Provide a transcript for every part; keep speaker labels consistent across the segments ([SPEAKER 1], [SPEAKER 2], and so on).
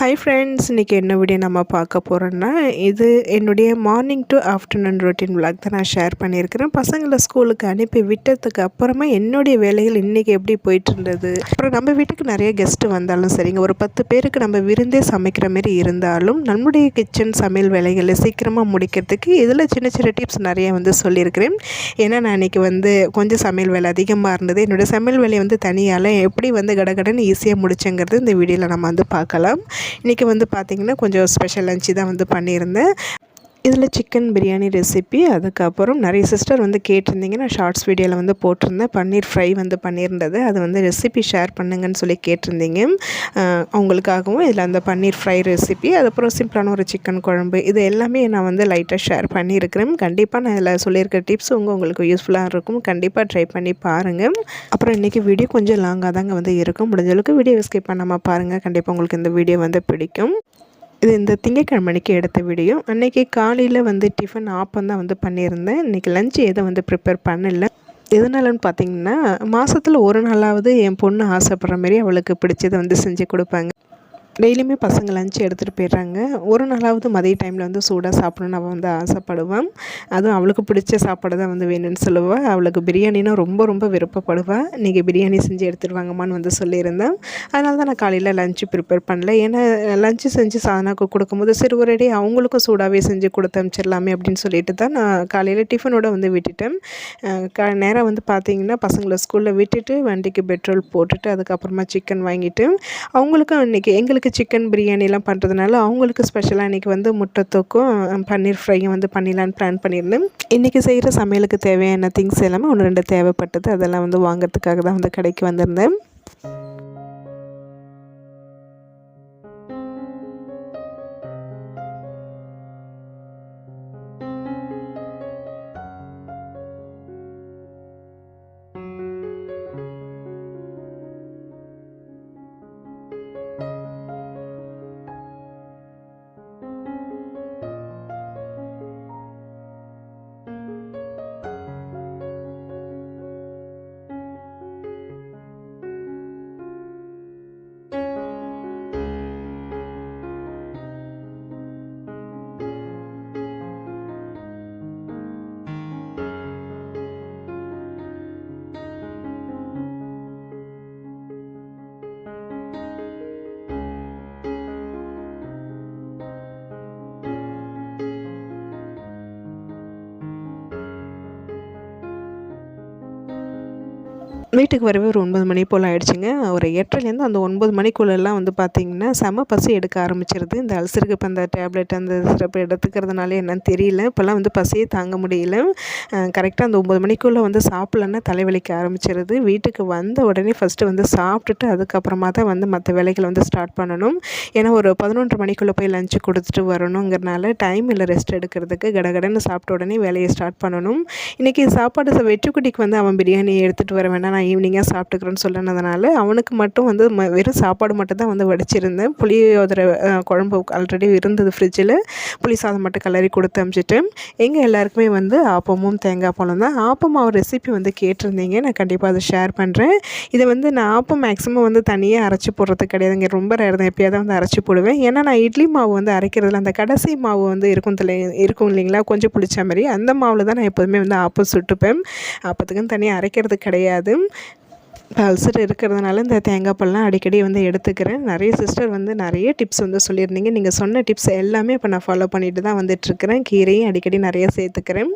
[SPEAKER 1] Hi friends இன்றைக்கி என்ன video நம்ம பார்க்க போகிறோன்னா இது என்னுடைய morning to afternoon routine vlog தான் நான் ஷேர் பண்ணியிருக்கிறேன். பசங்களை ஸ்கூலுக்கு அனுப்பி விட்டதுக்கு அப்புறமா என்னுடைய வேலைகள் இன்றைக்கி எப்படி போயிட்டு இருந்தது? அப்புறம் நம்ம வீட்டுக்கு நிறைய கெஸ்ட்டு வந்தாலும் சரிங்க. ஒரு பத்து பேருக்கு நம்ம விருந்தே சமைக்கிற மாதிரி இருந்தாலும் நம்முடைய கிச்சன் சமையல் வேலைகளை சீக்கிரமாக முடிக்கிறதுக்கு இதில் சின்ன சின்ன டிப்ஸ் நிறைய வந்து சொல்லியிருக்கிறேன். ஏன்னா நான் இன்றைக்கி வந்து கொஞ்சம் சமையல் வேலை அதிகமாக இருந்தது. என்னோடய சமையல் வேலையை வந்து தனியால் எப்படி வந்து கடகடன்னு ஈஸியாக முடிச்சேங்கிறது இந்த வீடியோவில் நம்ம வந்து பார்க்கலாம். இன்றைக்கி வந்து பார்த்திங்கன்னா கொஞ்சம் ஸ்பெஷல் லஞ்சு தான் வந்து பண்ணியிருந்தேன். இதில் சிக்கன் பிரியாணி ரெசிபி அதுக்கப்புறம் நிறைய சிஸ்டர் வந்து கேட்டிருந்தீங்க. நான் ஷார்ட்ஸ் வீடியோவில் வந்து போட்டிருந்தேன். பன்னீர் ஃப்ரை வந்து பண்ணியிருந்தது. அது வந்து ரெசிபி ஷேர் பண்ணுங்கன்னு சொல்லி கேட்டிருந்தீங்க. அவங்களுக்காகவும் இதில் அந்த பன்னீர் ஃப்ரை ரெசிபி அதுக்கப்புறம் சிம்பிளான ஒரு சிக்கன் குழம்பு இது எல்லாமே நான் வந்து லைட்டாக ஷேர் பண்ணியிருக்கிறேன். கண்டிப்பாக நான் இதில் சொல்லியிருக்க டிப்ஸ் உங்கள் உங்களுக்கு யூஸ்ஃபுல்லாக இருக்கும். கண்டிப்பாக ட்ரை பண்ணி பாருங்கள் அப்புறம் இன்றைக்கி வீடியோ கொஞ்சம் லாங்காக தாங்க வந்து இருக்கும். முடிஞ்ச அளவுக்கு வீடியோ ஸ்கிப் பண்ணாமல் பாருங்கள் கண்டிப்பாக உங்களுக்கு இந்த வீடியோ வந்து பிடிக்கும். இது இந்த திங்கட்கிழமைக்கு எடுத்த வீடியோ. அன்றைக்கி காலையில் வந்து டிஃபன் ஆப்பம் தான் வந்து பண்ணியிருந்தேன். இன்றைக்கி லஞ்சு எதுவும் வந்து ப்ரிப்பேர் பண்ணல. எதனாலன்னு பார்த்தீங்கன்னா மாதத்தில் ஒரு நாளாவது என் பொண்ணு ஆசைப்படுற மாரி அவளுக்கு பிடிச்சதை வந்து செஞ்சு கொடுப்பாங்க. டெய்லியுமே பசங்க லஞ்ச் எடுத்துகிட்டு போயிடுறாங்க. ஒரு நாளாவது மதிய டைமில் வந்து சூடாக சாப்பிடணும்னு அவள் வந்து ஆசைப்படுவான். அதுவும் அவளுக்கு பிடிச்ச சாப்பாடு தான் வந்து வேணும்னு சொல்லுவாள் அவளுக்கு பிரியாணினா ரொம்ப ரொம்ப விருப்பப்படுவாள் இன்றைக்கி பிரியாணி செஞ்சு எடுத்துருவாங்கம்மான்னு வந்து சொல்லியிருந்தேன். அதனால தான் நான் காலையில் லஞ்சு ப்ரிப்பேர் பண்ணல. ஏன்னா லஞ்சு செஞ்சு சாதனாக்கு கொடுக்கும்போது சரி ஒரு அடி அவங்களுக்கும் சூடாகவே செஞ்சு கொடுத்து அனுப்பிச்சிடலாமே அப்படின்னு சொல்லிட்டு தான் நான் காலையில் டிஃபனோட வந்து விட்டுட்டேன். க நேரம் வந்து பார்த்தீங்கன்னா பசங்களை ஸ்கூலில் விட்டுட்டு வண்டிக்கு பெட்ரோல் போட்டுட்டு அதுக்கப்புறமா சிக்கன் வாங்கிட்டு அவங்களுக்கும் இன்றைக்கி எங்களுக்கு சிக்கன் பிரியாணிலாம் பண்ணுறதுனால அவங்களுக்கு ஸ்பெஷலாக இன்றைக்கி வந்து முட்டை தூக்கும் பன்னீர் ஃப்ரையும் வந்து பண்ணிடலான்னு பிளான் பண்ணியிருந்தேன் இன்றைக்கி செய்கிற சமையலுக்கு தேவையான திங்ஸ் எல்லாமே ஒன்று ரெண்டு தேவைப்பட்டது. அதெல்லாம் வந்து வாங்கிறதுக்காக தான் வந்து கடைக்கு வந்திருந்தேன். வீட்டுக்கு வரவே ஒரு ஒன்பது மணி போல் ஆயிடுச்சுங்க. ஒரு எட்டரைலேருந்து அந்த ஒன்பது மணிக்குள்ளெல்லாம் வந்து பார்த்திங்கன்னா செம பசி எடுக்க ஆரம்பிச்சிருது. இந்த அல்சருக்கு இப்போ அந்த டேப்லெட் அந்த சிறப்பு எடுத்துக்கிறதுனால என்னன்னு தெரியல. இப்போல்லாம் வந்து பசியே தாங்க முடியல. கரெக்டாக அந்த ஒம்பது மணிக்குள்ளே வந்து சாப்பிட்லன்னா தலைவலிக்க ஆரம்பிச்சிருது. வீட்டுக்கு வந்த உடனே ஃபஸ்ட்டு வந்து சாப்பிட்டுட்டு அதுக்கப்புறமா தான் வந்து மற்ற வேலைகளை வந்து ஸ்டார்ட் பண்ணணும். ஏன்னா ஒரு பதினொன்றரை மணிக்குள்ளே போய் லஞ்சு கொடுத்துட்டு வரணுங்கிறனால டைம் இல்லை ரெஸ்ட் எடுக்கிறதுக்கு. கடகடன்னு சாப்பிட்ட உடனே வேலையை ஸ்டார்ட் பண்ணணும். இன்றைக்கி சாப்பாடு ச- வந்து அவன் பிரியாணி எடுத்துகிட்டு வர வேண்டாம் நான் ஈவினிங்காக சாப்பிட்டுக்கிறேன்னு சொன்னதுனால அவனுக்கு மட்டும் வந்து ம வெறும் சாப்பாடு மட்டும் தான் வந்து வடிச்சிருந்தேன். புளியோதரை குழம்பு ஆல்ரெடி இருந்தது ஃப்ரிட்ஜில் புளி சாதம் மட்டும் கிளறி கொடுத்து அமிச்சிட்டு எங்கள் எல்லாருக்குமே வந்து ஆப்பமும் தேங்காய் பழம் தான். ஆப்பம் அவர் ரெசிபி வந்து கேட்டிருந்தீங்க. நான் கண்டிப்பாக அதை ஷேர் பண்ணுறேன் இதை வந்து நான் ஆப்பம் மேக்ஸிமம் வந்து தனியாக அரைச்சி போடுறது கிடையாதுங்க ரொம்ப ரேர் தான். எப்பயாவது வந்து அரைச்சி போடுவேன். ஏன்னா நான் இட்லி மாவு வந்து அரைக்கிறதுல அந்த கடைசி மாவு வந்து இருக்கும் தெரி இருக்கும் இல்லைங்களா? கொஞ்சம் புளிச்ச மாதிரி அந்த மாவில் தான் நான் எப்போதுமே வந்து ஆப்பம் சுட்டுப்பேன். ஆப்பத்துக்குன்னு தனியாக அரைக்கிறது கிடையாது. அல்சர் இருக்கிறதுனால இந்த தேங்காய் பால்லாம் அடிக்கடி வந்து எடுத்துக்கிறேன். நிறைய சிஸ்டர் வந்து நிறைய டிப்ஸ் வந்து சொல்லியிருந்தீங்க. நீங்கள் சொன்ன டிப்ஸ் எல்லாமே இப்போ நான் ஃபாலோ பண்ணிட்டு தான் வந்துட்டுருக்கிறேன் கீரையும் அடிக்கடி நிறைய சேர்த்துக்கிறேன்.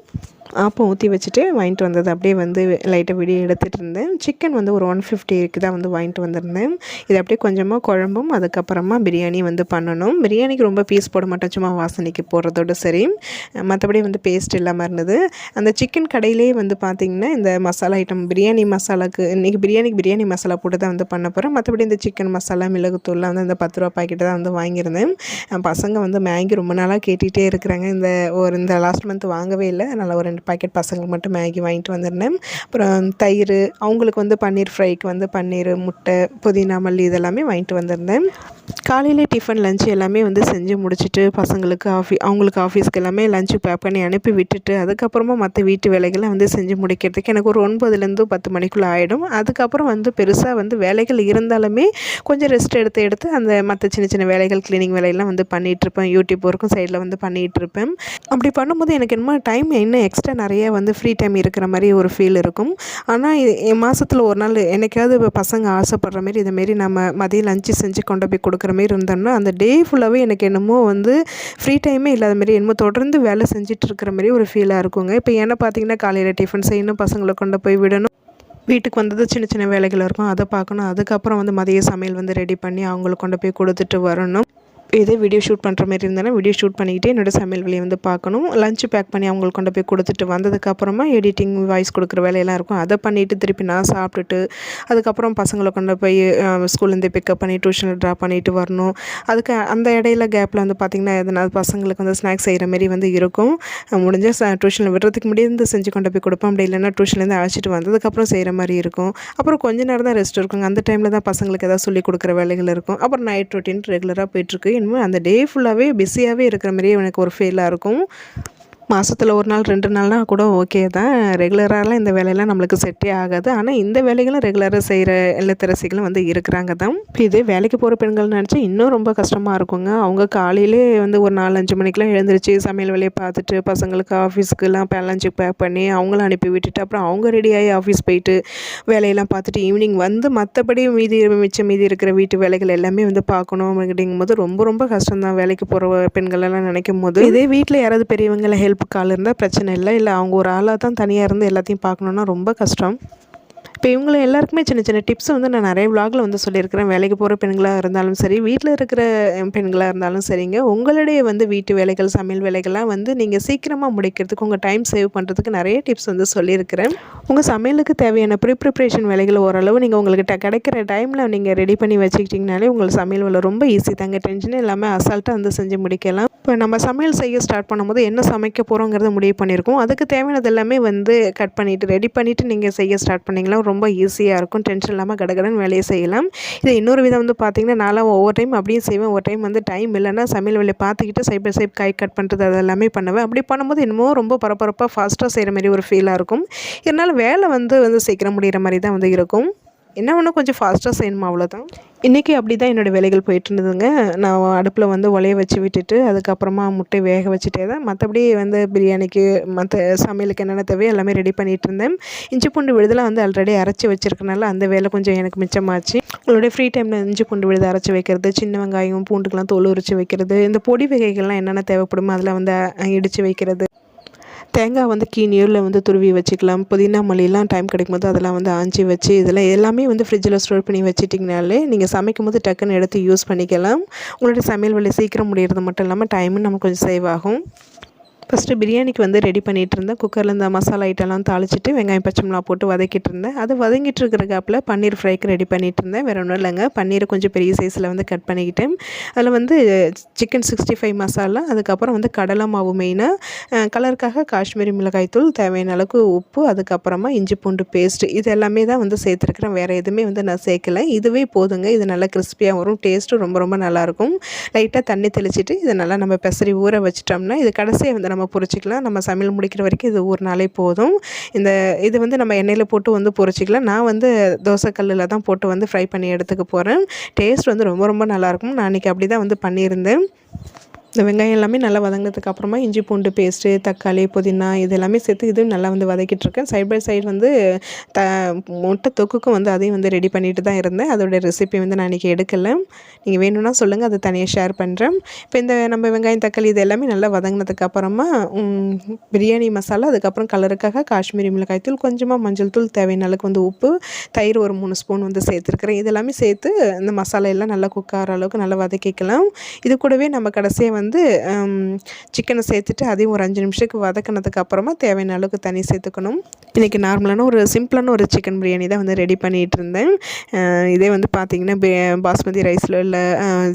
[SPEAKER 1] ஆப்பம் ஊற்றி வச்சுட்டு வாங்கிட்டு வந்தது. அப்படியே வந்து லைட்டாக வீடியோ எடுத்துகிட்டு இருந்தேன். சிக்கன் வந்து ஒரு ஒன் ஃபிஃப்டிக்கு தான் வந்து வாங்கிட்டு வந்திருந்தேன். இது அப்படியே கொஞ்சமாக குழம்பும் அதுக்கப்புறமா பிரியாணி வந்து பண்ணணும். பிரியாணிக்கு ரொம்ப பீஸ் போட மாட்டோம் சும்மா வாசனைக்கு போடுறதோடு சரி. மற்றபடி வந்து பேஸ்ட் இல்லாமல் இருந்தது. அந்த சிக்கன் கடையிலே வந்து பார்த்திங்கன்னா இந்த மசாலா ஐட்டம் பிரியாணி மசாலாக்கு இன்றைக்கி பிரியாணிக்கு பிரியாணி மசாலா போட்டு தான் வந்து பண்ண போகிறேன் மற்றபடி இந்த சிக்கன் மசாலா மிளகுத்தூள்லாம் வந்து இந்த பத்து ரூபா பாக்கெட்டு தான் வந்து வாங்கியிருந்தேன். பசங்க வந்து மேங்கி ரொம்ப நாளாக கேட்டுகிட்டே இருக்கிறாங்க. இந்த ஒரு இந்த லாஸ்ட் மந்த் வாங்கவே இல்லை. அதனால் ஒரு ரெண்டு பாக்கெட் பசங்களுக்கு மட்டும் மேகி வாங்கிட்டு வந்திருந்தேன். அப்புறம் தயிர் அவங்களுக்கு வந்து பன்னீர் ஃப்ரைக்கு வந்து பன்னீர் முட்டை புதினா மல்லி இதெல்லாமே வாங்கிட்டு வந்திருந்தேன். காலையில் டிஃபன் லஞ்ச் எல்லாமே வந்து செஞ்சு முடிச்சுட்டு பசங்களுக்கு ஆஃபி அவங்களுக்கு ஆஃபீஸ்க்கு எல்லாமே லஞ்சு பேக் பண்ணி அனுப்பி விட்டுட்டு அதுக்கப்புறமா மற்ற வீட்டு வேலைகளை வந்து செஞ்சு முடிக்கிறதுக்கு எனக்கு ஒரு ஒன்பதுலேருந்து பத்து மணிக்குள்ளே ஆகிடும் அதுக்கப்புறம் வந்து பெருசாக வந்து வேலைகள் இருந்தாலுமே கொஞ்சம் ரெஸ்ட் எடுத்து எடுத்து அந்த மற்ற சின்ன சின்ன வேலைகள் க்ளீனிங் வேலையெல்லாம் வந்து பண்ணிகிட்ருப்பேன் யூடியூப் ஒர்க்கும் சைடில் வந்து பண்ணிகிட்ருப்பேன் அப்படி பண்ணும்போது எனக்கு என்னமோ டைம் இன்னும் எக்ஸ்ட்ரா நிறைய வந்து ஃப்ரீ டைம் இருக்கிற மாதிரி ஒரு ஃபீல் இருக்கும். ஆனால் என் மாதத்தில் ஒரு நாள் என்னைக்காவது இப்போ பசங்க ஆசைப்படுற மாரி இதுமாரி நம்ம மதியம் லஞ்சு செஞ்சு கொண்டு போய் கொடுக்குற மாரி இருந்தோம்னா அந்த டே ஃபுல்லாகவே எனக்கு என்னமோ வந்து ஃப்ரீ டைமே இல்லாத மாரி என்னமோ தொடர்ந்து வேலை செஞ்சுட்டு இருக்கிற மாதிரி ஒரு ஃபீலாக இருக்குங்க. இப்போ என்ன பார்த்தீங்கன்னா காலையில் டிஃபன் செய்யணும் பசங்களை கொண்டு போய் விடணும். வீட்டுக்கு வந்தது சின்ன சின்ன வேலைகள் இருக்கும் அதை பார்க்கணும். அதுக்கப்புறம் வந்து மதிய சமையல் வந்து ரெடி பண்ணி அவங்களுக்கு கொண்டு போய் கொடுத்துட்டு வரணும். இதே வீடியோ ஷூட் பண்ணுற மாதிரி இருந்தாலும் வீடியோ ஷூட் பண்ணிக்கிட்டே என்னோடய சமையல் வேலையை வந்து பார்க்கணும். லஞ்சு பேக் பண்ணி அவங்களுக்கு கொண்டு போய் கொடுத்துட்டு வந்ததுக்கப்புறமா எடிட்டிங் வாய்ஸ் கொடுக்குற வேலையெல்லாம் இருக்கும். அதை பண்ணிவிட்டு திருப்பி நான் சாப்பிட்டுட்டு அதுக்கப்புறம் பசங்களை கொண்டு போய் ஸ்கூல்லேருந்து பிக்கப் பண்ணி டியூஷனில் ட்ராப் பண்ணிவிட்டு வரணும். அதுக்கு அந்த இடையில கேப்பில் வந்து பார்த்திங்கன்னா எதனா பசங்களுக்கு வந்து ஸ்நாக்ஸ் செய்கிற மாதிரி வந்து இருக்கும். முடிஞ்ச ச டியூஷனில் விடுறதுக்கு முடியாது செஞ்சு கொண்டு போய் கொடுப்பேன் அப்படி இல்லைன்னா டியூஷன்லேருந்து அழைச்சிட்டு வந்ததுக்கப்புறம் செய்கிற மாதிரி இருக்கும். அப்புறம் கொஞ்ச நேரம் தான் ரெஸ்ட் இருக்குங்க அந்த டைமில் தான் பசங்களுக்கு எதாவது சொல்லி கொடுக்குற வேலைகள் இருக்கும். அப்புறம் நைட் ரொட்டீன் ரெகுலராக போயிட்டுருக்கு என்னமோ அந்த டே ஃபுல்லாகவே பிஸியாகவே இருக்கிற மாதிரியே எனக்கு ஒரு ஃபீலாக இருக்கும். மாதத்தில் ஒரு நாள் ரெண்டு நாள்னால் கூட ஓகே தான். ரெகுலராகலாம் இந்த வேலையெல்லாம் நம்மளுக்கு செட்டே ஆகாது. ஆனால் இந்த வேலைகளும் ரெகுலராக செய்கிற இல்லத்தரசிகளும் வந்து இருக்கிறாங்க தான். இதே வேலைக்கு போகிற பெண்கள் நினச்சி இன்னும் ரொம்ப கஷ்டமாக இருக்குங்க. அவங்க காலையிலே வந்து ஒரு நாலு அஞ்சு மணிக்கெலாம் எழுந்திரிச்சு சமையல் வேலையை பார்த்துட்டு பசங்களுக்கு ஆஃபீஸ்க்குலாம் பேலஞ்சு பேக் பண்ணி அவங்களும் அனுப்பி விட்டுட்டு அப்புறம் அவங்க ரெடியாகி ஆஃபீஸ் போயிட்டு வேலையெல்லாம் பார்த்துட்டு ஈவினிங் வந்து மற்றபடி மீதி மிச்சம் மீதி இருக்கிற வீட்டு வேலைகள் எல்லாமே வந்து பார்க்கணும் அப்படிங்கும் போது ரொம்ப ரொம்ப கஷ்டம் தான் வேலைக்கு போகிற பெண்கள் எல்லாம் நினைக்கும் போது இதே வீட்டில் யாராவது பெரியவங்களை ஹெல்ப் ஹெல்ப்புக்கு ஆள் இருந்தால் பிரச்சனை இல்லை. இல்லை அவங்க ஒரு ஆளாக தான் தனியாக இருந்து எல்லாத்தையும் பார்க்கணுன்னா ரொம்ப கஷ்டம். இப்போ இவங்கள எல்லாருக்குமே சின்ன சின்ன டிப்ஸ் வந்து நான் நிறைய விலாகில் வந்து சொல்லியிருக்கிறேன். வேலைக்கு போகிற பெண்களாக இருந்தாலும் சரி வீட்டில் இருக்கிற பெண்களாக இருந்தாலும் சரிங்க. உங்களுடைய வந்து வீட்டு வேலைகள் சமையல் வேலைகள்லாம் வந்து நீங்கள் சீக்கிரமாக முடிக்கிறதுக்கு உங்கள் டைம் சேவ் பண்ணுறதுக்கு நிறைய டிப்ஸ் வந்து சொல்லியிருக்கிறேன். உங்கள் சமையலுக்கு தேவையான ப்ரீ ப்ரிப்ரேஷன் வேலைகள் ஓரளவு நீங்கள் உங்களுக்கு கிடைக்கிற டைமில் நீங்கள் ரெடி பண்ணி வச்சுக்கிட்டிங்கனாலே உங்களுக்கு சமையல் வேலை ரொம்ப ஈஸி தாங்க. டென்ஷன் இல்லாமல் அசால்ட்டாக வந்து செஞ்சு முடிக்கலாம். இப்போ நம்ம சமையல் செய்ய ஸ்டார்ட் பண்ணும்போது என்ன சமைக்க போகிறோங்கிறத முடிவு பண்ணியிருக்கோம். அதுக்கு தேவையானது எல்லாமே வந்து கட் பண்ணிவிட்டு ரெடி பண்ணிவிட்டு நீங்கள் செய்ய ஸ்டார்ட் பண்ணிங்களா ரொம்ப ஈஸியாக இருக்கும். டென்ஷன் இல்லாமல் கடகடன் வேலையை செய்யலாம். இது இன்னொரு விதம் வந்து பார்த்திங்கன்னா நான்லாம் ஒவ்வொரு டைம் அப்படியே செய்வேன். ஒரு டைம் வந்து டைம் இல்லைன்னா சமையல் வேலையை பார்த்துக்கிட்டு சைட் பை சைட் காய் கட் பண்ணுறது அது எல்லாமே பண்ணுவேன். அப்படி பண்ணும்போது என்னமோ ரொம்ப பரபரப்பாக ஃபாஸ்ட்டாக செய்கிற மாதிரி ஒரு ஃபீலாக இருக்கும். இதனால் வேலை வந்து வந்து சீக்கிரம் முடிகிற மாதிரி தான் வந்து இருக்கும். என்ன ஒன்று கொஞ்சம் ஃபாஸ்ட்டாக செய்யணுமா அவ்வளோதான் இன்றைக்கி அப்படி தான் என்னோடய வேலைகள் போயிட்டுருந்ததுங்க. நான் அடுப்பில் வந்து உலைய வச்சு விட்டுட்டு அதுக்கப்புறமா முட்டை வேக வச்சுட்டே தான் மற்றபடி வந்து பிரியாணிக்கு மற்ற சமையலுக்கு என்னென்ன தேவையோ எல்லாமே ரெடி பண்ணிகிட்டு இருந்தேன் இஞ்சி பூண்டு விழுதெல்லாம் வந்து ஆல்ரெடி அரைச்சி வச்சுருக்கனால அந்த வேலை கொஞ்சம் எனக்கு மிச்சமாச்சு. உங்களுடைய ஃப்ரீ டைமில் இஞ்சி பூண்டு விழுது அரைச்சி வைக்கிறது சின்ன வெங்காயம் பூண்டுக்கெலாம் தோல் உரிச்சு வைக்கிறது இந்த பொடி வகைகள்லாம் என்னென்ன தேவைப்படுமோ அதில் வந்து இடித்து வைக்கிறது. தேங்காய் வந்து கீனியூரில் வந்து துருவி வச்சுக்கலாம். புதினா மல்லிலாம் டைம் கிடைக்கும்போது அதெல்லாம் வந்து ஆஞ்சி வச்சு இதெல்லாம் எல்லாமே வந்து ஃப்ரிட்ஜில் ஸ்டோர் பண்ணி வச்சுட்டிங்கனாலே நீங்கள் சமைக்கும் போது டக்குன்னு எடுத்து யூஸ் பண்ணிக்கலாம். உங்களுடைய சமையல் வேலை சீக்கிரம் முடிகிறது மட்டும் இல்லாமல் டைமும் நமக்கு கொஞ்சம் சேவ் ஆகும். ஃபஸ்ட்டு பிரியாணிக்கு வந்து ரெடி பண்ணிகிட்டு இருந்தேன் குக்கரில் இந்த மசாலா ஐட்டம்லாம் தாளிச்சிட்டு வெங்காயம் பச்சை மிளகா போட்டு வதக்கிட்டு இருந்தேன் அது வதங்கிட்டு இருக்கிறக்காப்பில் பன்னீர் ஃப்ரைக்கு ரெடி பண்ணிகிட்டு இருந்தேன் வேறு ஒன்றும் இல்லைங்க. பன்னீரை கொஞ்சம் பெரிய சைஸில் வந்து கட் பண்ணிக்கிட்டேன். அதில் வந்து சிக்கன் சிக்ஸ்டி ஃபைவ் மசாலா அதுக்கப்புறம் வந்து கடலை மாவு மெயினாக கலருக்காக காஷ்மீரி மிளகாய் தூள் தேவையான அளவுக்கு உப்பு அதுக்கப்புறமா இஞ்சி பூண்டு பேஸ்ட்டு இது எல்லாமே தான் வந்து சேர்த்துருக்குறேன். வேறு எதுவுமே வந்து நான் சேர்க்கலை. இதுவே போதுங்க. இது நல்லா கிறிஸ்பியாக வரும். டேஸ்ட்டும் ரொம்ப ரொம்ப நல்லாயிருக்கும் லைட்டாக தண்ணி தெளிச்சிட்டு இதை நல்லா நம்ம பெசரி ஊற வச்சிட்டோம்னா இது கடைசியாக வந்து நம்ம பொறிச்சிக்கலாம் நம்ம சமையல் முடிக்கிற வரைக்கும் இது ஒரு நாளே போதும். இந்த இது வந்து நம்ம எண்ணெயில் போட்டு வந்து பொரிச்சிக்கலாம். நான் வந்து தோசைக்கல்லில் தான் போட்டு வந்து ஃப்ரை பண்ணி எடுத்துக்க போகிறேன் டேஸ்ட் வந்து ரொம்ப ரொம்ப நல்லாயிருக்கும் நான் அன்றைக்கி அப்படி தான் வந்து பண்ணியிருந்தேன். இந்த வெங்காயம் எல்லாமே நல்லா வதங்கினதுக்கு அப்புறமா இஞ்சி பூண்டு பேஸ்ட்டு தக்காளி புதினா இது எல்லாமே சேர்த்து இதுவும் நல்லா வந்து வதக்கிட்டுருக்கேன் சைட் பை சைடு வந்து த முட்டை தொக்குக்கும் வந்து அதையும் வந்து ரெடி பண்ணிட்டு தான் இருந்தேன். அதோடய ரெசிபி வந்து நான் இன்றைக்கி எடுக்கலை. நீங்கள் வேணும்னா சொல்லுங்கள் அதை தனியாக ஷேர் பண்ணுறேன் இப்போ இந்த நம்ம வெங்காயம் தக்காளி இது எல்லாமே நல்லா வதங்கினதுக்கு அப்புறமா பிரியாணி மசாலா அதுக்கப்புறம் கலருக்காக காஷ்மீரி மிளகாய் தூள் கொஞ்சமாக மஞ்சள் தூள் தேவையான அளவுக்கு வந்து உப்பு தயிர் ஒரு மூணு ஸ்பூன் வந்து சேர்த்துருக்குறேன். இது எல்லாமே சேர்த்து இந்த மசாலா எல்லாம் நல்லா குக் ஆகிற அளவுக்கு நல்லா வதக்கிக்கலாம். இது கூடவே நம்ம கடைசியாக வந்து வந்து சிக்கனை சேர்த்துட்டு அதையும் ஒரு அஞ்சு நிமிஷத்துக்கு வதக்கினதுக்கு அப்புறமா தேவையான அளவுக்கு தண்ணி சேர்த்துக்கணும். இன்றைக்கி நார்மலான ஒரு சிம்பிளான ஒரு சிக்கன் பிரியாணி தான் வந்து ரெடி பண்ணிகிட்டு இருந்தேன். இதே வந்து பார்த்திங்கன்னா பாஸ்மதி ரைஸில் இல்லை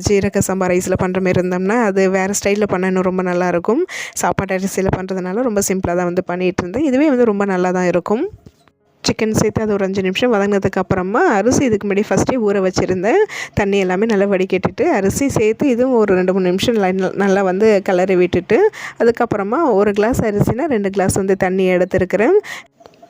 [SPEAKER 1] ஜீரக சம்பா ரைஸில் பண்ணுற மாதிரி இருந்தோம்னா அது வேறு ஸ்டைலில் பண்ண இன்னும் ரொம்ப நல்லாயிருக்கும் சாப்பாட்டு அரிசியில் பண்ணுறதுனால ரொம்ப சிம்பிளாக தான் வந்து பண்ணிகிட்டு இருந்தேன். இதுவே வந்து ரொம்ப நல்லா தான் இருக்கும். சிக்கன் சேர்த்து அது ஒரு அஞ்சு நிமிஷம் வதங்கினதுக்கு அப்புறமா அரிசி இதுக்கு முன்னாடி ஃபஸ்ட்டே ஊற வச்சுருந்தேன். தண்ணி எல்லாமே நல்லா வடிகட்டிட்டு அரிசி சேர்த்து இதுவும் ஒரு ரெண்டு மூணு நிமிஷம் லைன் நல்லா வந்து கிளறி விட்டுட்டு அதுக்கப்புறமா ஒரு கிளாஸ் அரிசினா ரெண்டு கிளாஸ் வந்து தண்ணி எடுத்துருக்கிறேன்.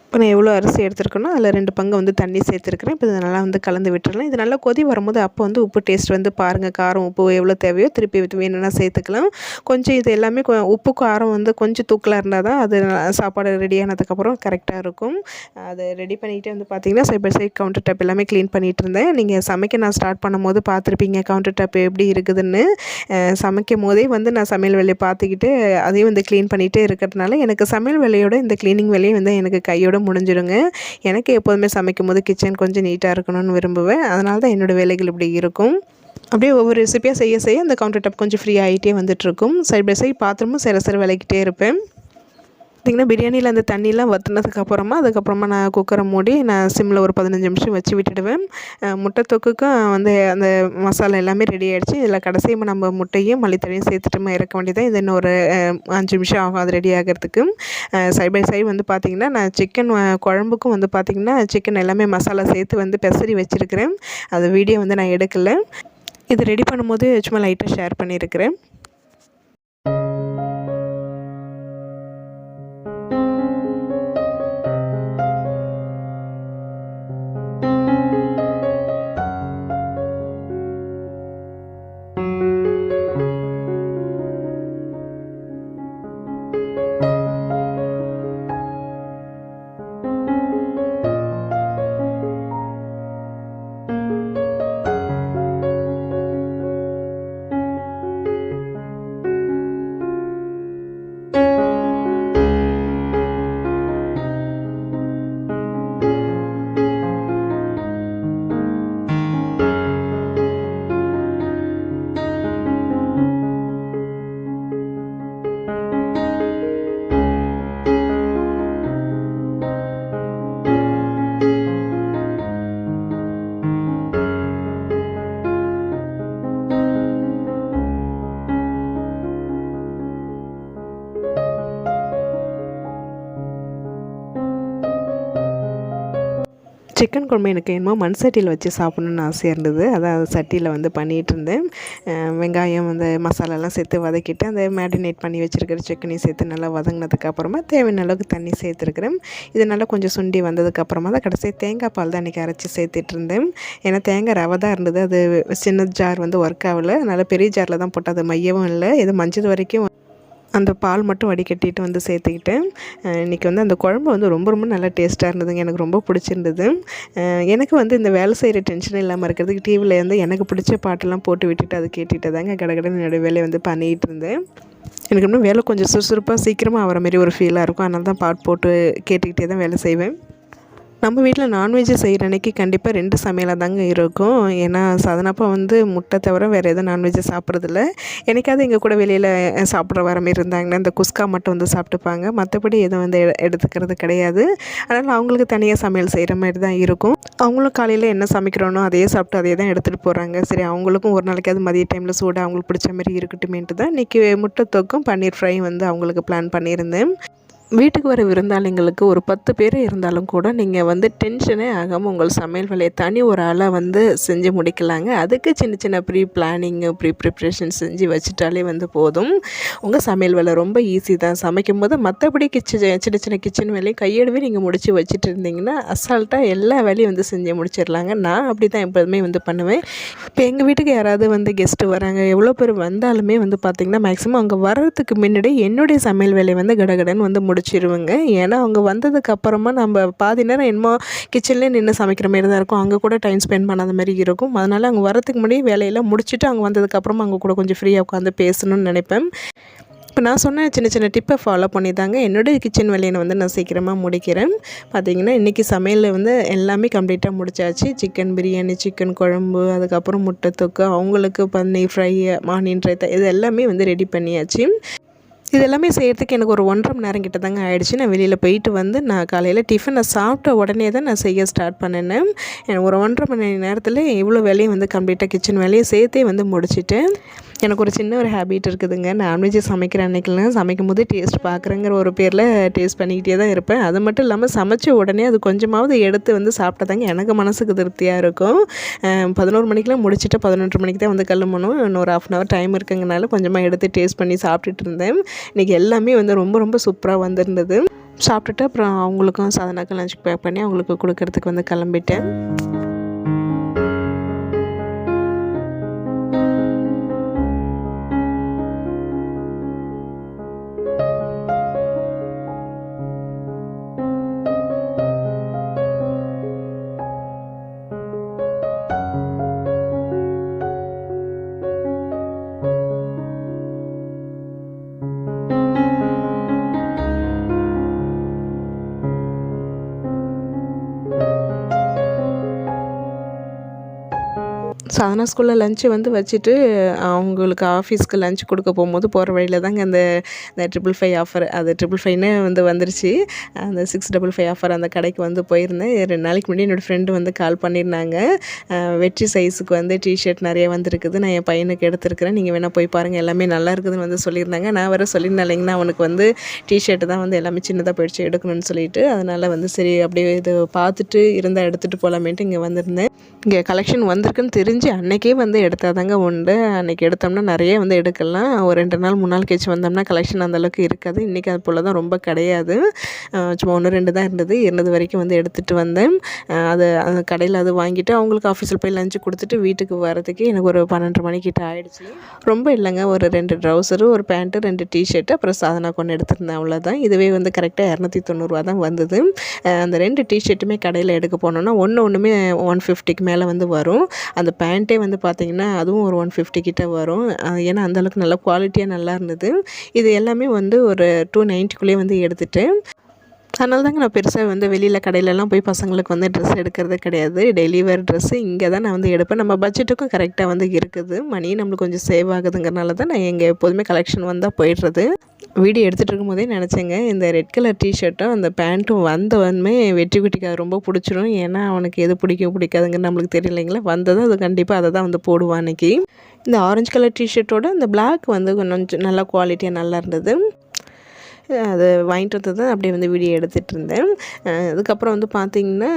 [SPEAKER 1] இப்போ நான் எவ்வளோ அரிசி எடுத்துருக்கேனோ அதில் ரெண்டு பங்கு வந்து தண்ணி சேர்த்துருக்குறேன். இப்போ இதை நல்லா வந்து கலந்து விட்டுறலாம். இது நல்லா கொதி வரும்போது அப்போ வந்து உப்பு டேஸ்ட் வந்து பாருங்கள் காரம் உப்பு எவ்வளோ தேவையோ திருப்பி வேணும்னா சேர்த்துக்கலாம். கொஞ்சம் இது எல்லாமே உப்பு காரம் வந்து கொஞ்சம் தூக்கலாக இருந்தால் தான் அது சாப்பாடு ரெடி ஆனதுக்கப்புறம் கரெக்டாக இருக்கும். அதை ரெடி பண்ணிக்கிட்டே வந்து பார்த்தீங்கன்னா side by side counter top எல்லாமே க்ளீன் பண்ணிகிட்டு இருந்தேன். நீங்கள் சமைக்க நான் ஸ்டார்ட் பண்ணும்போது பார்த்துருப்பீங்க கவுண்டர் டாப் எப்படி இருக்குதுன்னு. சமைக்கும் போதே வந்து நான் சமையல் வேலையை பார்த்துக்கிட்டு அதையும் வந்து க்ளீன் பண்ணிகிட்டே இருக்கிறதுனால எனக்கு சமையல் வேலையோட இந்த க்ளீனிங் வேலையும் வந்து எனக்கு கையோட முடிஞ்சிடுங்க எனக்கு எப்போதுமே சமைக்கும் போது கிச்சன் கொஞ்சம் நீட்டாக இருக்கணும்னு விரும்புவேன். அதனால தான் என்னோடய வேலைகள் இப்படி இருக்கும். அப்படியே ஒவ்வொரு ரெசிபியாக செய்ய செய்ய அந்த கவுண்டர் டாப் கொஞ்சம் ஃப்ரீ ஆகிட்டே வந்துட்டுருக்கும். சைட் பை சைட் பாத்திரமும் சிற சிற விளக்கிட்டே இருப்பேன். பார்த்திங்கன்னா பிரியாணியில் அந்த தண்ணியெலாம் வற்றினதுக்கு அப்புறமா அதுக்கப்புறமா நான் குக்கரை மூடி நான் சிம்மில் ஒரு பதினஞ்சு நிமிஷம் வச்சு விட்டுடுவேன். முட்டை தொக்குக்கும் வந்து அந்த மசாலா எல்லாமே ரெடி ஆகிடுச்சு இதில் கடைசியாக நம்ம முட்டையும் மல்லித்தழையும் சேர்த்துட்டு இறக்க வேண்டியதான் இது இன்னொரு ஒரு அஞ்சு நிமிஷம் ஆகும் அது ரெடி ஆகிறதுக்கு. சைட் பை சைடு வந்து பார்த்திங்கன்னா நான் சிக்கன் குழம்புக்கும் வந்து பார்த்திங்கன்னா சிக்கன் எல்லாமே மசாலா சேர்த்து வந்து பெசரி வச்சுருக்கிறேன். அது வீடியோ வந்து நான் எடுக்கலை. இது ரெடி பண்ணும்போது சும்மா லைட்டாக ஷேர் பண்ணியிருக்கிறேன். சிக்கன் குழம்பு எனக்கு என்னமோ மண் சட்டியில் வச்சு சாப்பிட்ணுன்னு ஆசையாக இருந்தது. அதான் அது சட்டியில் வந்து பண்ணிகிட்டு இருந்தேன். வெங்காயம் அந்த மசாலாலாம் சேர்த்து வதக்கிட்டு அந்த மேரினேட் பண்ணி வச்சுருக்கிற சிக்கனையும் சேர்த்து நல்லா வதங்கினதுக்கப்புறமா தேவையான அளவுக்கு தண்ணி சேர்த்துருக்குறேன். இது நல்லா கொஞ்சம் சுண்டி வந்ததுக்கப்புறமா தான் கடைசி தேங்காய் பால் தான் இன்றைக்கி அரைச்சி சேர்த்துட்டு இருந்தேன். ஏன்னா தேங்காய் ரவை தான் இருந்தது. அது சின்ன ஜார் வந்து ஒர்க் ஆகலை. அதனால் பெரிய ஜாரில் தான் போட்டு அது மையவும் இல்லை. இது மஞ்சள் வரைக்கும் அந்த பால் மட்டும் வடிகட்டிட்டு வந்து சேர்த்துக்கிட்டேன் இன்றைக்கி வந்து அந்த குழம்பு வந்து ரொம்ப ரொம்ப நல்லா டேஸ்ட்டாக இருந்ததுங்க. எனக்கு ரொம்ப பிடிச்சிருந்தது. எனக்கு வந்து இந்த வேலை செய்கிற டென்ஷன் இல்லாமல் இருக்கிறதுக்கு டிவியில் வந்து எனக்கு பிடிச்ச பாட்டெல்லாம் போட்டு விட்டுட்டு அதை கேட்டுட்டு தாங்க கடகடன்னு என்னோடய வேலையை வந்து பண்ணிகிட்டு இருந்தேன். எனக்கு இன்னும் வேலை கொஞ்சம் சுறுசுறுப்பாக சீக்கிரமாக ஆகிற மாதிரி ஒரு ஃபீலாக இருக்கும். அதனால தான் பாட்டு போட்டு கேட்டுக்கிட்டே தான் வேலை செய்வேன். நம்ம வீட்டில் நான்வெஜ் செய்கிற அன்னைக்கு கண்டிப்பாக ரெண்டு சமையலாக தாங்க இருக்கும். ஏன்னா சாதனப்பா வந்து முட்டை தவிர வேறு எதுவும் நான்வெஜ்ஜை சாப்பிட்றதில்ல. எனக்காவது எங்கள் கூட வெளியில் சாப்பிட்ற வர மாதிரி இருந்தாங்கன்னா இந்த குஸ்கா மட்டும் வந்து சாப்பிட்டுப்பாங்க. மற்றபடி எதுவும் வந்து எ- எடுத்துக்கிறது கிடையாது. அதனால் அவங்களுக்கு தனியாக சமையல் செய்கிற மாதிரி தான் இருக்கும். அவங்களும் காலையில் என்ன சமைக்கிறோனோ அதையே சாப்பிட்டு அதே தான் எடுத்துகிட்டு போகிறாங்க சரி அவங்களுக்கும் ஒரு நாளைக்காவது மதிய டைமில் சூடாக அவங்களுக்கு பிடிச்ச மாதிரி இருக்கட்டுமேன்ட்டு தான் இன்றைக்கி முட்டை தொக்கும் பன்னீர் ஃப்ரை வந்து அவங்களுக்கு பிளான் பண்ணியிருந்தேன். வீட்டுக்கு வர விருந்தாளிங்களுக்கு ஒரு பத்து பேர் இருந்தாலும் கூட நீங்கள் வந்து டென்ஷனே ஆகாமல் உங்கள் சமையல் வேலையை தனி ஒரு ஆளாக வந்து செஞ்சு முடிக்கலாங்க. அதுக்கு சின்ன சின்ன ப்ரீ பிளானிங்கு ப்ரீ ப்ரிப்ரேஷன் செஞ்சு வச்சுட்டாலே வந்து போதும். உங்கள் சமையல் வேலை ரொம்ப ஈஸி தான். சமைக்கும் போது மற்றபடி கிச்சன் சின்ன சின்ன கிச்சன் வேலையும் கையெழுவே நீங்கள் முடித்து வச்சுட்டு இருந்தீங்கன்னா அசால்ட்டாக எல்லா வேலையும் வந்து செஞ்சு முடிச்சிடலாங்க. நான் அப்படி தான் எப்போதுமே வந்து பண்ணுவேன். இப்போ எங்கள் வீட்டுக்கு யாராவது வந்து கெஸ்ட்டு வராங்க எவ்வளோ பேர் வந்தாலுமே வந்து பார்த்திங்கன்னா மேக்ஸிமம் அவங்க வர்றதுக்கு முன்னாடி என்னுடைய சமையல் வேலையை வந்து கடகடன் வந்து முடி முடிச்சிருவேங்க ஏன்னா அவங்க வந்ததுக்கு அப்புறமா நம்ம பாதி நேரம் என்னமோ கிச்சன்லேயே நின்று சமைக்கிற மாதிரி தான் இருக்கும். அங்கே கூட டைம் ஸ்பெண்ட் பண்ணாத மாதிரி இருக்கும். அதனால் அங்கே வரதுக்கு முன்னாடி வேலையெல்லாம் முடிச்சுட்டு அங்கே வந்ததுக்கப்புறமா அங்கே கூட கொஞ்சம் ஃப்ரீயாக உட்காந்து பேசணும்னு நினைப்பேன். இப்போ நான் சொன்ன சின்ன சின்ன டிப்பை ஃபாலோ பண்ணி தாங்க என்னுடைய கிச்சன் வேலையை வந்து நான் சீக்கிரமாக முடிக்கிறேன். பார்த்தீங்கன்னா இன்றைக்கி சமையலில் வந்து எல்லாமே கம்ப்ளீட்டாக முடிச்சாச்சு. சிக்கன் பிரியாணி சிக்கன் குழம்பு அதுக்கப்புறம் முட்டை தொக்கு அவங்களுக்கு பன்னீர் ஃப்ரை மானின் ரைத்தா இது எல்லாமே வந்து ரெடி பண்ணியாச்சு. இது எல்லாமே செய்கிறதுக்கு எனக்கு ஒரு ஒன்றரை மணி நேரம் கிட்ட தாங்க ஆகிடுச்சு நான் வெளியில் போயிட்டு வந்து நான் காலையில் டிஃபனை சாப்பிட்ட உடனே தான் நான் செய்ய ஸ்டார்ட் பண்ணினேன். எனக்கு ஒரு ஒன்றரை மணி நேரத்தில் இவ்வளோ வேலையும் வந்து கம்ப்ளீட்டாக கிச்சன் வேலையை சேர்த்தே வந்து முடிச்சிட்டேன். எனக்கு ஒரு சின்ன ஒரு ஹேபிட் இருக்குதுங்க. நான்வெஜ் சமைக்கிற அன்றைக்கெலாம் சமைக்கும் போது டேஸ்ட் பார்க்குறேங்கிற ஒரு பேரில் டேஸ்ட் பண்ணிக்கிட்டே தான் இருப்பேன். அது மட்டும் இல்லாமல் சமைச்ச உடனே அது கொஞ்சமாவது எடுத்து வந்து சாப்பிட்டதாங்க எனக்கு மனசுக்கு திருப்தியாக இருக்கும். பதினோரு மணிக்கெலாம் முடிச்சுட்டு பதினொன்று மணிக்கு தான் வந்து கிளம்பணும். இன்னொரு ஆஃப் அன் ஹவர் டைம் இருக்குங்கனால கொஞ்சமாக எடுத்து டேஸ்ட் பண்ணி சாப்பிட்டுட்டு இருந்தேன். இன்றைக்கி எல்லாமே வந்து ரொம்ப ரொம்ப சூப்பராக வந்திருந்தது. சாப்பிட்டுட்டு அப்புறம் அவங்களுக்கும் சாதனாக்கு லஞ்சுக்கு பேக் பண்ணி அவங்களுக்கு கொடுக்கறதுக்கு வந்து கிளம்பிட்டேன். சாதனா ஸ்கூலில் லஞ்சு வந்து வச்சுட்டு அவங்களுக்கு ஆஃபீஸ்க்கு லஞ்ச் கொடுக்க போகும்போது போகிற வழியில் தாங்க அந்த இந்த ட்ரிபிள் ஃபைவ் ஆஃபர் அது ட்ரிபிள் ஃபைவ்னு வந்து வந்துருச்சு. அந்த சிக்ஸ் டபுள் ஃபைவ் ஆஃபர் அந்த கடைக்கு வந்து போயிருந்தேன். ரெண்டு நாளைக்கு முன்னாடி என்னோடய ஃப்ரெண்டு வந்து கால் பண்ணியிருந்தாங்க வெற்றி சைஸுக்கு வந்து டிஷர்ட் நிறைய வந்துருக்குது. நான் என் பையனுக்கு எடுத்துருக்கிறேன். நீங்கள் வேணால் போய் பாருங்கள் எல்லாமே நல்லா இருக்குதுன்னு வந்து சொல்லியிருந்தாங்க. நான் வேறு சொல்லியிருந்தேன் இல்லைங்கன்னா அவனுக்கு வந்து டிஷர்ட்டு தான் வந்து எல்லாமே சின்னதாக போயிடுச்சு எடுக்கணும்னு சொல்லிட்டு. அதனால் வந்து சரி அப்படியே இது பார்த்துட்டு இருந்தால் எடுத்துகிட்டு போகலாமேன்ட்டு இங்கே வந்திருந்தேன். இங்கே கலெக்ஷன் வந்திருக்குன்னு தெரிஞ்சு அன்றைக்கே வந்து எடுத்தால் தாங்க உண்டு. அன்றைக்கி எடுத்தோம்னா நிறைய வந்து எடுக்கலாம். ஒரு ரெண்டு நாள் மூணு நாள் கழிச்சு வந்தோம்னா கலெக்ஷன் அந்தளவுக்கு இருக்காது. இன்றைக்கி அது போல் தான் ரொம்ப கிடையாது. சும்மா ஒன்று ரெண்டு தான் இருந்தது. இருந்தது வரைக்கும் வந்து எடுத்துகிட்டு வந்தேன். அது அந்த கடையில் அது வாங்கிட்டு அவங்களுக்கு ஆஃபீஸில் போய் லஞ்சு கொடுத்துட்டு வீட்டுக்கு வரதுக்கு எனக்கு ஒரு பன்னெண்டு மணிக்கிட்ட ஆகிடுச்சு ரொம்ப இல்லைங்க. ஒரு ரெண்டு ட்ரௌசரு ஒரு பேண்ட்டு ரெண்டு டிஷர்ட்டு அப்புறம் சாதனா கொண்டு எடுத்திருந்தேன். அவ்வளோதான் இதுவே வந்து கரெக்டாக இரநூத்தி தொண்ணூறுரூவா தான் வந்தது. அந்த ரெண்டு டிஷர்ட்டுமே கடையில் எடுக்க போனோன்னா ஒன்று ஒன்றுமே ஒன் ஃபிஃப்டிக்கு மேலே வந்து வரும். அந்த பேண்ட் பேண்ட்டே வந்து பார்த்திங்கன்னா அதுவும் ஒரு ஒன் ஃபிஃப்டி கிட்ட வரும். ஏன்னா அந்தளவுக்கு நல்லா குவாலிட்டியாக நல்லா இருந்தது. இது எல்லாமே வந்து ஒரு டூ நைன்ட்டிக்குள்ளேயே வந்து எடுத்துகிட்டு அதனால தாங்க நான் பெருசாக வந்து வெளியில் கடையிலலாம் போய் பசங்களுக்கு வந்து ட்ரெஸ் எடுக்கிறது கிடையாது. டெய்லி வேர் ட்ரெஸ்ஸு இங்கே தான் நான் வந்து எடுப்பேன். நம்ம பட்ஜெட்டுக்கும் கரெக்டாக வந்து இருக்குது. மணி நம்மளுக்கு கொஞ்சம் சேவ் ஆகுதுங்கிறனால தான் நான் எங்கள் எப்போதுமே கலெக்ஷன் வந்தால் போயிடுறது. வீடியோ எடுத்துகிட்டு இருக்கும்போதே நினச்சேங்க இந்த ரெட் கலர் டிஷர்ட்டும் அந்த பேண்ட்டும் வந்தவன்மே வெற்றி குட்டிக்கு அது ரொம்ப பிடிச்சிரும். ஏன்னா அவனுக்கு எது பிடிக்கும் பிடிக்காதுங்க நம்மளுக்கு தெரியலைங்களா? வந்ததும் அது கண்டிப்பாக அதை தான் வந்து போடுவான் அன்றைக்கி இந்த ஆரஞ்சு கலர் டிஷர்ட்டோட இந்த பிளாக் வந்து கொஞ்சம் நல்லா குவாலிட்டியாக நல்லா இருந்தது. அதை வாங்கிட்டு வந்து தான் அப்படியே வந்து வீடியோ எடுத்துகிட்டு இருந்தேன். அதுக்கப்புறம் வந்து பார்த்திங்கன்னா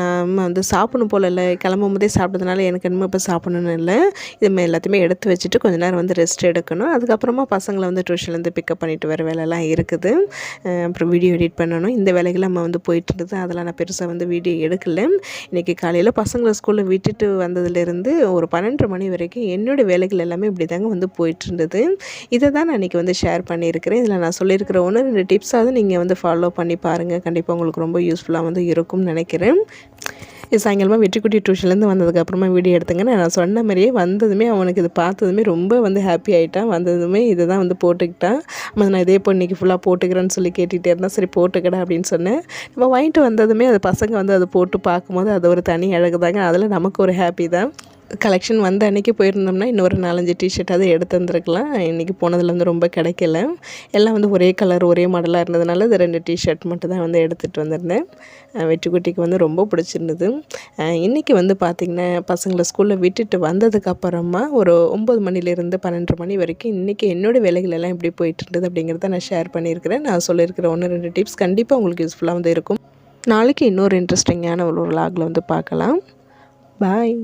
[SPEAKER 1] நம்ம வந்து சாப்பிடணும் போல் இல்லை. கிளம்பும் போதே சாப்பிட்டதுனால எனக்கு என்னமோ இப்போ சாப்பிடணும்னு இல்லை. இது எல்லாத்தையுமே எடுத்து வச்சுட்டு கொஞ்ச நேரம் வந்து ரெஸ்ட் எடுக்கணும். அதுக்கப்புறமா பசங்களை வந்து டியூஷன்லேருந்து பிக்கப் பண்ணிட்டு வர வேலைலாம் இருக்குது. அப்புறம் வீடியோ எடிட் பண்ணணும். இந்த வேலைகள் நம்ம வந்து போயிட்டு இருந்தது. அதெல்லாம் நான் பெருசாக வந்து வீடியோ எடுக்கலை. இன்றைக்கி காலையில் பசங்களை ஸ்கூலில் விட்டுட்டு வந்ததுலேருந்து ஒரு பன்னெண்டு மணி வரைக்கும் என்னோடய வேலைகள் எல்லாமே இப்படி தாங்க வந்து போயிட்டு இருந்தது. இதை தான் நான் இன்றைக்கி வந்து ஷேர் பண்ணியிருக்கிறேன். இதில் நான் சொல்லியிருக்கிற ஒன்று ஒன்று ரெண்டு டிப்ஸாவது நீங்கள் வந்து ஃபாலோ பண்ணி பாருங்கள் கண்டிப்பாக உங்களுக்கு ரொம்ப யூஸ்ஃபுல்லாக வந்து இருக்கும்னு நினைக்கிறேன். இது சாயங்காலமாக வெற்றிக்குட்டி டியூஷன்லேருந்து வந்ததுக்கப்புறமா வீடியோ எடுத்துங்க நான் சொன்ன மாதிரியே வந்ததுமே அவனுக்கு இது பார்த்ததுமே ரொம்ப வந்து ஹாப்பி ஆகிட்டான் வந்ததுமே இதை தான் வந்து போட்டுக்கிட்டான் நான் இதே இப்போ இன்றைக்கி ஃபுல்லாக போட்டுக்கிறேன்னு சொல்லி கேட்டுகிட்டே இருந்தால் சரி போட்டுக்கடா அப்படின்னு சொன்னேன். நம்ம வாங்கிட்டு வந்ததுமே அது பசங்க வந்து அதை போட்டு பார்க்கும்போது அது ஒரு தனி அழகு தாங்க. அதில் நமக்கு ஒரு ஹாப்பி தான். கலெக்ஷன் வந்த அன்றைக்கி போயிருந்தோம்னா இன்னொரு நாலஞ்சு டிஷர்ட் அதை எடுத்து வந்திருக்கலாம். இன்றைக்கி போனதில் வந்து ரொம்ப கிடைக்கல. எல்லாம் வந்து ஒரே கலர் ஒரே மாடலாக இருந்ததுனால இது ரெண்டு டிஷர்ட் மட்டும் தான் வந்து எடுத்துகிட்டு வந்திருந்தேன். வெற்றிக்குட்டிக்கு வந்து ரொம்ப பிடிச்சிருந்தது. இன்றைக்கி வந்து பார்த்திங்கன்னா பசங்களை ஸ்கூலில் விட்டுட்டு வந்ததுக்கப்புறமா ஒரு ஒம்பது மணிலேருந்து பன்னெண்டு மணி வரைக்கும் இன்றைக்கி என்னோடய வேலைகள் எல்லாம் எப்படி போயிட்டு இருந்தது அப்படிங்கிறத நான் ஷேர் பண்ணியிருக்கிறேன். நான் சொல்லியிருக்கிற ஒன்று ரெண்டு டிப்ஸ் கண்டிப்பாக உங்களுக்கு யூஸ்ஃபுல்லாக வந்து இருக்கும். நாளைக்கு இன்னொரு இன்ட்ரெஸ்டிங்கான ஒரு விலாகில் வந்து பார்க்கலாம். பாய்